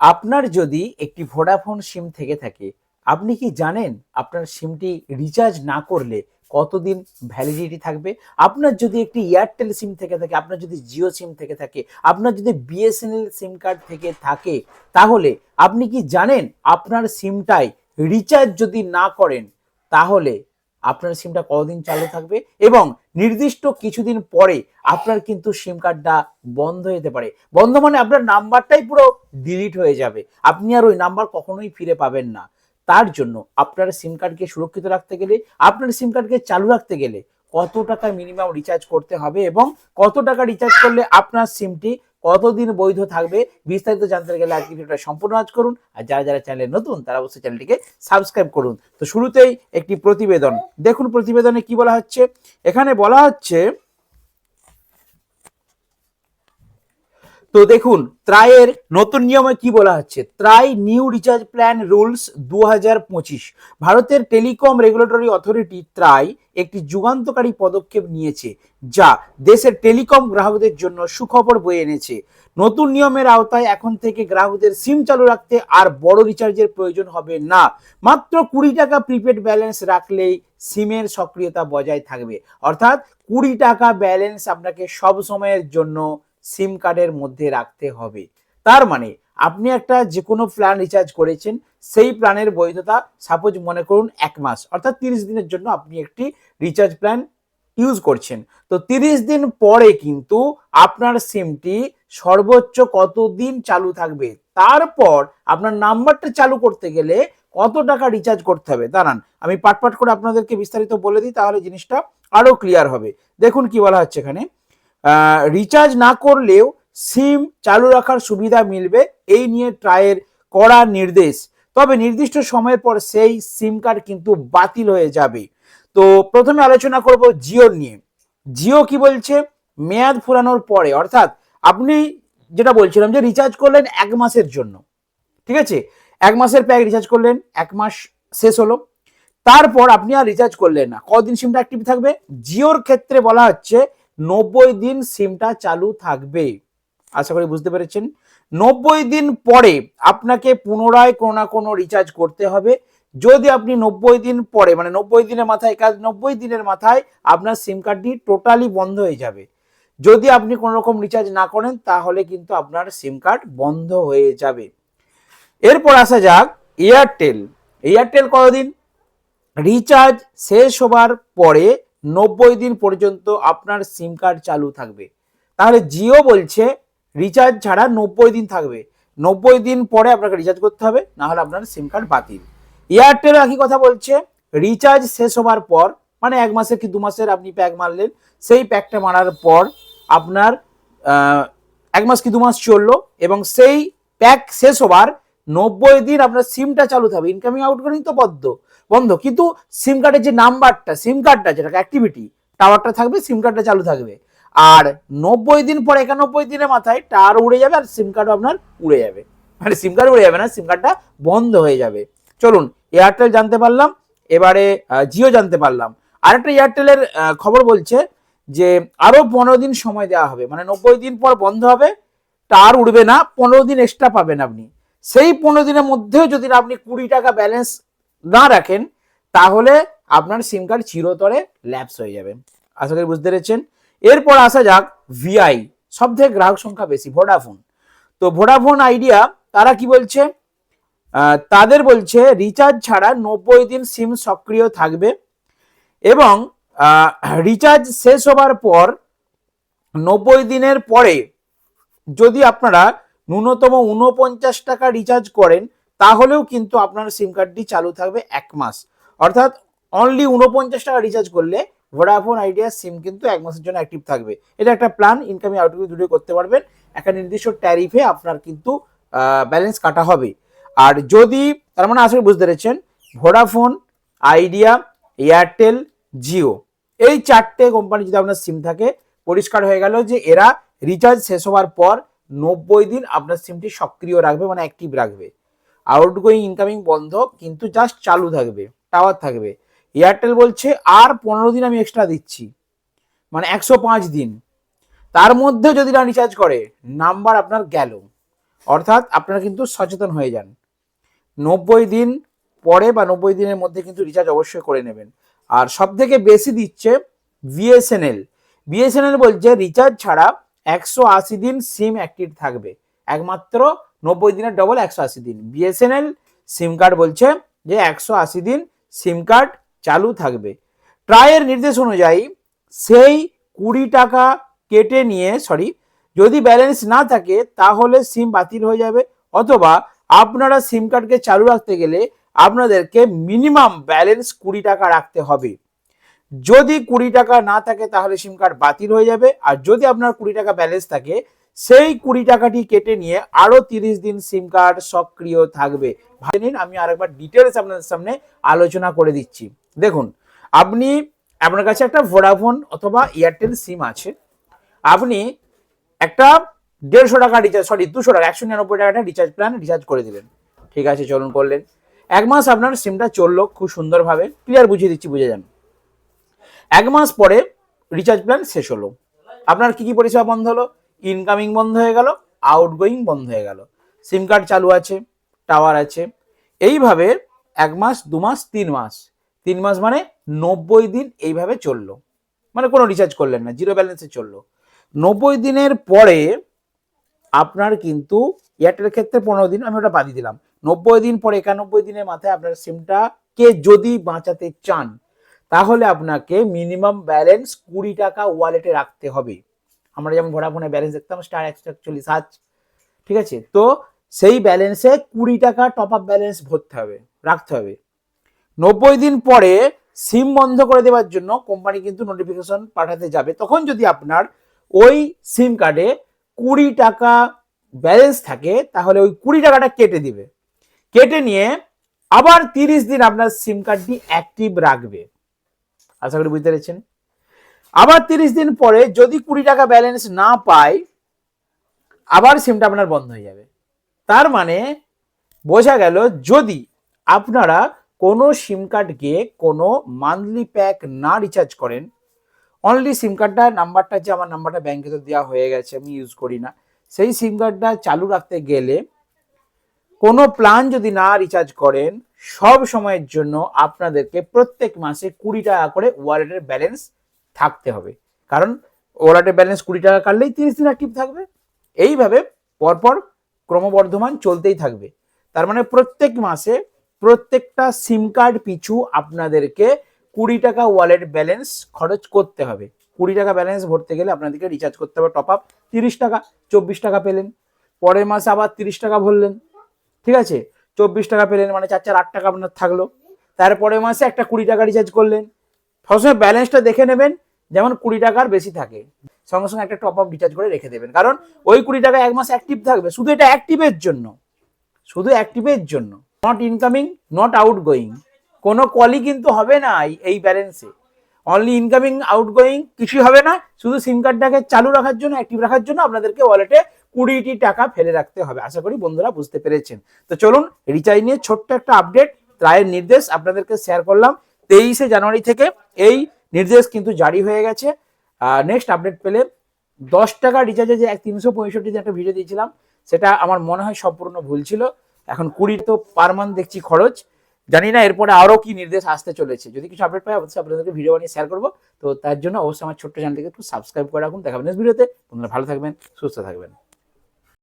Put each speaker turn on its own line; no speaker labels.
আপনার যদি একটি ভোডাফোন সিম থেকে থাকে, আপনি কি জানেন আপনার সিমটি রিচার্জ না করলে কতদিন ভ্যালিডিটি থাকবে? আপনার যদি একটি এয়ারটেল সিম থেকে থাকে, আপনার যদি জিও সিম থেকে থাকে, আপনার যদি বিএসএনএল সিম কার্ড থেকে থাকে, তাহলে আপনি কি জানেন আপনার সিমটাই রিচার্জ যদি না করেন, তাহলে আপনার সিমটা কতদিন চালু থাকবে এবং নির্দিষ্ট কিছুদিন পরে আপনার কিন্তু সিম কার্ডটা বন্ধ যেতে পারে। বন্ধ মানে আপনার নাম্বারটাই পুরো ডিলিট হয়ে যাবে। আপনি আর ওই নাম্বার কখনোই ফিরে পাবেন না। তার জন্য আপনার সিম কার্ডকে সুরক্ষিত রাখতে গেলে, আপনার সিম কার্ডকে চালু রাখতে গেলে কত টাকা মিনিমাম রিচার্জ করতে হবে এবং কত টাকা রিচার্জ করলে আপনার সিমটি কতদিন বৈধ থাকবে বিস্তারিত জানতে গেলে আজকে ভিডিওটা সম্পূর্ণ আজ করুন। আর যারা যারা চ্যানেলে নতুন, তারা অবশ্যই চ্যানেলটিকে সাবস্ক্রাইব করুন। তো শুরুতেই একটি প্রতিবেদন। দেখুন প্রতিবেদনে কি বলা হচ্ছে? এখানে বলা হচ্ছে তো দেখুন ত্রায়ের নতুন নিয়মে কি বলা হচ্ছে? TRAI new recharge plan rules দু হাজার পঁচিশ। ভারতের টেলিকম রেগুলেটরি অথরিটি ত্রাই একটি যুগান্তকারী পদক্ষেপ নিয়েছে, যা দেশের টেলিকম গ্রাহকদের জন্য সুখবর বয়ে এনেছে। নতুন নিয়মের আওতায় এখন থেকে গ্রাহকদের সিম চালু রাখতে আর বড় রিচার্জের প্রয়োজন হবে না। মাত্র কুড়ি টাকা প্রিপেড ব্যালেন্স রাখলেই সিমের সক্রিয়তা বজায় থাকবে। অর্থাৎ কুড়ি টাকা ব্যালেন্স আপনাকে সব সময়ের জন্য সিম কার্ডের মধ্যে রাখতে হবে। তার মানে আপনি একটা যে কোনো প্ল্যান রিচার্জ করেছেন, সেই প্ল্যানের বৈধতা সাপোজ মনে করুন এক মাস, অর্থাৎ তিরিশ দিনের জন্য আপনি একটি রিচার্জ প্ল্যান ইউজ করছেন। তো তিরিশ দিন পরে কিন্তু আপনার সিমটি সর্বোচ্চ কতদিন চালু থাকবে? তারপর আপনার নাম্বারটা চালু করতে গেলে কত টাকা রিচার্জ করতে হবে? দাঁড়ান, আমি পাট পাট করে আপনাদেরকে বিস্তারিত বলে দিই, তাহলে জিনিসটা আরও ক্লিয়ার হবে। দেখুন কি বলা হচ্ছে এখানে। রিচার্জ না করলেও সিম চালু রাখার সুবিধা মিলবে। এই নিয়ে ট্রায়ের কড়া নির্দেশ। তবে নির্দিষ্ট সময়ের পর সেই সিম কার্ড কিন্তু বাতিল হয়ে যাবে। তো প্রথমে আলোচনা করব জিও নিয়ে। জিও কি বলছে? মেয়াদ ফুরানোর পরে। অর্থাৎ আপনি যেটা বলছিলাম যে রিচার্জ করলেন এক মাসের জন্য। ঠিক আছে? এক মাসের প্যাক রিচার্জ করলেন, এক মাস শেষ হলো। তারপর আপনি আর রিচার্জ করলেন না। কদিন সিমটা অ্যাক্টিভ থাকবে? জিওর ক্ষেত্রে বলা হচ্ছে নব্বই দিন সিমটা চালু থাকবে। আশা করি বুঝতে পেরেছেন। নব্বই দিন পরে আপনাকে পুনরায় কোনো না কোনো রিচার্জ করতে হবে। যদি আপনি নব্বই দিন পরে মানে নব্বই দিনের মাথায় কাজ, নব্বই দিনের মাথায় আপনার সিম কার্ডটি টোটালি বন্ধ হয়ে যাবে। যদি আপনি কোনো রকম রিচার্জ না করেন, তাহলে কিন্তু আপনার সিম কার্ড বন্ধ হয়ে যাবে। এরপর আসা যাক এয়ারটেল এয়ারটেল কতদিন? রিচার্জ শেষ হবার পরে নব্বই দিন পর্যন্ত আপনার সিম কার্ড চালু থাকবে। তাহলে জিও বলছে রিচার্জ ছাড়া নব্বই দিন থাকবে। নব্বই দিন পরে আপনাকে রিচার্জ করতে হবে, না হলে আপনার সিম কার্ড বাতিল। এয়ারটেল একই কথা বলছে রিচার্জ শেষ হবার পর মানে এক মাসের কি দু মাসের আপনি প্যাক মারলেন, সেই প্যাকটা মারার পর আপনার এক মাস কি দু মাস চলল, এবং সেই প্যাক শেষ হবার নব্বই দিন আপনার সিমটা চালু থাকবে। ইনকামিং আউটগোয়িং তো বদ্ধ। বন্ধ। কিন্তু সিম কার্ডের যে নাম্বারটা সিম কার্ডটা যেটা অ্যাক্টিভিটি টাওয়ারটা থাকবে সিম কার্ডটা চালু থাকবে। আর নব্বই দিন পর একানব্বই দিনের মাথায় টাওয়ার উড়ে যাবে আর সিম কার্ডও আপনার উড়ে যাবে। মানে সিম কার্ড উড়ে যাবে না সিম কার্ডটা বন্ধ হয়ে যাবে। চলুন এয়ারটেল জানতে পারলাম। এবারে জিও জানতে পারলাম। আরেকটা এয়ারটেলের খবর বলছে যে আরও পনেরো দিন সময় দেওয়া হবে। মানে নব্বই দিন পর বন্ধ হবে টাওয়ার উড়বে না, পনেরো দিন এক্সট্রা পাবেন আপনি। সেই পনেরো দিনের মধ্যেও যদি আপনি কুড়ি টাকা ব্যালেন্স না রাখেন, তাহলে আপনার সিম কার্ড চিরতরে ল্যাপস হয়ে যাবে। আশা করি বুঝতে পেরেছেন? এরপর আসা যাক ভিআই সব থেকে গ্রাহক সংখ্যা বেশি ভোডাফোন তো ভোডাফোন আইডিয়া তারা কি বলছে? তাদের বলছে রিচার্জ ছাড়া নব্বই দিন সিম সক্রিয় থাকবে এবং রিচার্জ শেষ হবার পর নব্বই দিনের পরে যদি আপনারা ন্যূনতম উনপঞ্চাশ টাকা রিচার্জ করেন তাহলেও কিন্তু আপনার সিম কার্ডটি চালু থাকবে এক মাস। অর্থাৎ অনলি উনপঞ্চাশ টাকা রিচার্জ করলে ভোডাফোন আইডিয়া সিম কিন্তু এক মাসের জন্য অ্যাক্টিভ থাকবে। এটা একটা প্ল্যান ইনকামিং আউটগোয়িং দুটো করতে পারবেন। একটা নির্দিষ্ট ট্যারিফে আপনার কিন্তু ব্যালেন্স কাটা হবে। আর যদি, তার মানে আসলে বুঝতে পেরেছেন ভোডাফোন আইডিয়া এয়ারটেল জিও এই চারটে কোম্পানি যদি আপনার সিম থাকে, পরিষ্কার হয়ে গেল যে এরা রিচার্জ শেষ হওয়ার পর নব্বই দিন আপনার সিমটি সক্রিয় রাখবে মানে অ্যাক্টিভ রাখবে। আউটগোয়িং ইনকামিং বন্ধ কিন্তু জাস্ট চালু থাকবে টাওয়ার থাকবে। এয়ারটেল বলছে, আর পনেরো দিন আমি এক্সট্রা দিচ্ছি। মানে একশো পাঁচ দিন। তার মধ্যে যদি না রিচার্জ করে নাম্বার আপনার গেল। অর্থাৎ আপনারা কিন্তু সচেতন হয়ে যান। নব্বই দিন পরে বা নব্বই দিনের মধ্যে কিন্তু রিচার্জ অবশ্যই করে নেবেন। আর সব থেকে বেশি দিচ্ছে বিএসএনএল বিএসএনএল বলছে রিচার্জ ছাড়া একশো আশি দিন সিম অ্যাক্টিভ থাকবে। একমাত্র নব্বই দিনের ডবল একশো আশি দিন। বিএসএনএল সিম কার্ড বলছে যে একশো আশি দিন সিম কার্ড চালু থাকবে। ট্রায়ের নির্দেশ অনুযায়ী সেই কুড়ি টাকা কেটে নিয়ে সরি যদি ব্যালেন্স না থাকে তাহলে সিম বাতিল হয়ে যাবে। অথবা আপনারা সিম কার্ডকে চালু রাখতে গেলে আপনাদেরকে মিনিমাম ব্যালেন্স কুড়ি টাকা রাখতে হবে। যদি কুড়ি টাকা না থাকে তাহলে সিম কার্ড বাতিল হয়ে যাবে। আর যদি আপনার কুড়ি টাকা ব্যালেন্স থাকে সেই কুড়ি টাকাটি কেটে নিয়ে আরও তিরিশ দিন সিম কার্ড সক্রিয় থাকবে। ভাই নিন, আমি আরেকবার ডিটেলস আপনাদের সামনে আলোচনা করে দিচ্ছি। দেখুন, আপনি, আপনার কাছে একটা ভোডাফোন অথবা এয়ারটেল সিম আছে। আপনি একটা দেড়শো টাকা রিচার্জ সরি দুশো টাকা, একশো নিরানব্বই টাকাটা রিচার্জ প্ল্যান রিচার্জ করে দিলেন। ঠিক আছে, চলুন করলেন। এক মাস আপনার সিমটা চলল খুব সুন্দরভাবে। ক্লিয়ার বুঝিয়ে দিচ্ছি, বুঝে যান। এক মাস পরে রিচার্জ প্ল্যান শেষ হলো। আপনার কি কি পরিষেবা বন্ধ হলো? ইনকামিং বন্ধ হয়ে গেল আউটগোয়িং বন্ধ হয়ে গেল। সিম কার্ড চালু আছে টাওয়ার আছে। এইভাবে এক মাস, দু মাস, তিন মাস। তিন মাস মানে নব্বই দিন এইভাবে চলল। মানে কোনো রিচার্জ করলেন না জিরো ব্যালেন্সে চলল। নব্বই দিনের পরে আপনার কিন্তু এয়ারটেলের ক্ষেত্রে পনেরো দিন, আমি ওটা বাদিয়ে দিলাম। নব্বই দিন পরে, একানব্বই দিনের মাথায় আপনার সিমটাকে যদি বাঁচাতে চান, তাহলে আপনাকে মিনিমাম ব্যালেন্স কুড়ি টাকা ওয়ালেটে রাখতে হবে। আমরা যেমন ভোডাফোনে ব্যালেন্স দেখতাম স্টার একশো একচল্লিশ, আজ ঠিক আছে? তো সেই ব্যালেন্সে কুড়ি টাকা টপ আপ ব্যালেন্স ভরতে হবে, রাখতে হবে। নব্বই দিন পরে সিম বন্ধ করে দেওয়ার জন্য কোম্পানি কিন্তু নোটিফিকেশন পাঠাতে যাবে। তখন যদি আপনার ওই সিম কার্ডে কুড়ি টাকা ব্যালেন্স থাকে, তাহলে ওই কুড়ি টাকাটা কেটে দিবে। কেটে নিয়ে আবার তিরিশ দিন আপনার সিম কার্ডটি অ্যাক্টিভ রাখবে। আশা করি বুঝতে পেরেছেন? আবার তিরিশ দিন পরে যদি কুড়ি টাকা ব্যালেন্স না পায় আবার সিমটা আপনার বন্ধ হয়ে যাবে। তার মানে বোঝা গেল যদি আপনারা কোনো সিম কার্ডকে কোনো মান্থলি প্যাক না রিচার্জ করেন অনলি সিম কার্ডটা নাম্বারটা যে আমার নাম্বারটা ব্যাংকে তো দেওয়া হয়ে গেছে, আমি ইউজ করি না। সেই সিম কার্ডটা চালু রাখতে গেলে কোনো প্ল্যান যদি না রিচার্জ করেন, সব সময়ের জন্য আপনাদেরকে প্রত্যেক মাসে কুড়ি টাকা করে ওয়ালেটের ব্যালেন্স থাকতে হবে। কারণ ওয়ালেটের ব্যালেন্স কুড়ি টাকা কাটলেই তিরিশ দিন অ্যাক্টিভ থাকবে। এইভাবে পরপর ক্রমবর্ধমান চলতেই থাকবে। তার মানে প্রত্যেক মাসে প্রত্যেকটা সিম কার্ড পিছু আপনাদেরকে কুড়ি টাকা ওয়ালেট ব্যালেন্স খরচ করতে হবে। কুড়ি টাকা ব্যালেন্স ভরতে গেলে আপনাদেরকে রিচার্জ করতে হবে টপ আপ তিরিশ টাকা, চব্বিশ টাকা পেলেন। পরের মাসে আবার তিরিশ টাকা ভরলেন। ঠিক আছে? চব্বিশ টাকা পেলেন মানে চার চার আট টাকা আপনার থাকল। তারপরের মাসে একটা কুড়ি টাকা রিচার্জ করলেন। সবসময় ব্যালেন্সটা দেখে নেবেন। যেমন কুড়ি টাকার বেশি থাকে, সঙ্গে সঙ্গে একটা টপ আপ রিচার্জ করে রেখে দেবেন। কারণ ওই কুড়ি টাকা এক মাস অ্যাক্টিভ থাকবে, শুধু এটা অ্যাক্টিভের জন্য। শুধু অ্যাক্টিভের জন্য। Not incoming not outgoing কোনো কলই কিন্তু হবে না এই- ব্যালেন্সে অনলি ইনকামিং আউট গোয়িং কিছুই হবে না। শুধু সিম কার্ডটাকে চালু রাখার জন্য অ্যাক্টিভ রাখার জন্য আপনাদেরকে ওয়ালেটে কুড়িটি টাকা ফেলে রাখতে হবে। আশা করি বন্ধুরা বুঝতে পেরেছেন। তো চলুন রিচার্জ নিয়ে ছোট্ট একটা আপডেট রায়ের নির্দেশ আপনাদেরকে শেয়ার করলাম। তেইশে জানুয়ারি থেকে এই নির্দেশ কিন্তু জারি হয়ে গেছে। নেক্সট আপডেট পেলে দশ টাকা রিচার্জে যে এক তিনশো পঁয়ষট্টি একটা ভিডিও দিয়েছিলাম, সেটা আমার মনে হয় সম্পূর্ণ ভুল ছিল। এখন কুড়ি তো পার মান্থ দেখছি খরচ। জানি না এরপরে আরও কি নির্দেশ আসতে চলেছে। যদি কিছু আপডেট পাই, অবশ্যই আপনাদেরকে ভিডিও বানিয়ে শেয়ার করব। তো তার জন্য অবশ্যই আমার ছোট্ট চ্যানেলটিকে একটু সাবস্ক্রাইব করে রাখুন। দেখাবেন ভিডিওতে আপনারা ভালো থাকবেন, সুস্থ থাকবেন।